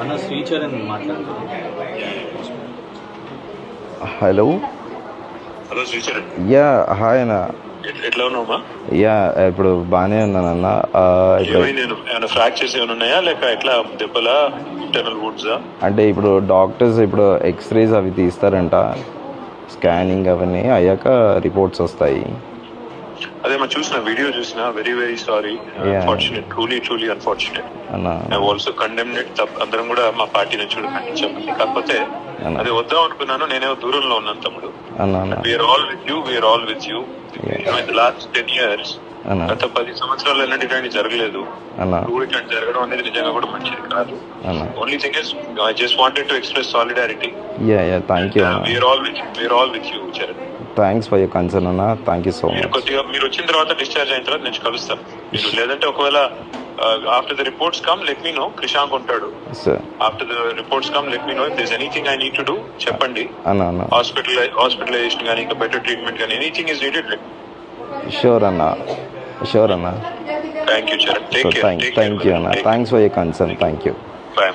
అన్న శ్రీచరణ్ మాట్లాడుతున్నాను hello hello Sricharan. Yeah hi అన్న. ఎట్- ఎట్లా ఉన్నావమ్మా యా ఇప్పుడు బాగానే ఉన్నానన్న ఆ, ఇప్పుడు ఏమైంది? నేను ఏమైనా ఫ్రాక్చర్స్ ఏమైనా ఉన్నాయా? లేక ఎట్లా? దెబ్బలా? ఇంటర్నల్ వుడ్సా అంటే ఇప్పుడు డాక్టర్స్ ఇప్పుడు ఎక్స్రేస్ అవి తీస్తారంట. స్కానింగ్ అవన్నీ అయ్యాక రిపోర్ట్స్ వస్తాయి. అదే మా చూసిన వీడియో చూసిన very very sorry. Unfortunate truly truly unfortunate I also condemned అందరం కూడా మా పార్టీ నుంచి కూడా ఖండించాం కాకపోతే. అది వద్దాం అనుకున్నాను. నేనే దూరంలో ఉన్నాను తమ్ముడు. We are all with you we are all with you last ten years గత పది సంవత్సరాలు ఎలాంటి ఇట్లాంటి జరగలేదు. ఇట్లాంటి జరగడం అనేది నిజంగా కూడా మంచిది కాదు. Only thing is I just wanted to express solidarity we are all with we are all with you Charan thanks for your concern అన్న థ్యాంక్ యూ సో మచ్ కొద్దిగా మీరు వచ్చిన తర్వాత డిశ్చార్జ్ అయిన తర్వాత నేను కలుస్తాను. మీరు లేదంటే ఒకవేళ after the reports come let me know Krishank ఉంటాడు. After the reports come let me know if this anything I need to do చెప్పండి. అన్న అన్న హాస్పిటల్ హాస్పిటలైజేషన్ కానీ ఇంకా బెటర్ ట్రీట్మెంట్ కానీ ఎనీథింగ్ ఇస్ నీడెడ్ షూర్ అన్న షూర్ అన్న thank you Charan thank you అన్న thanks for your concern thank you bye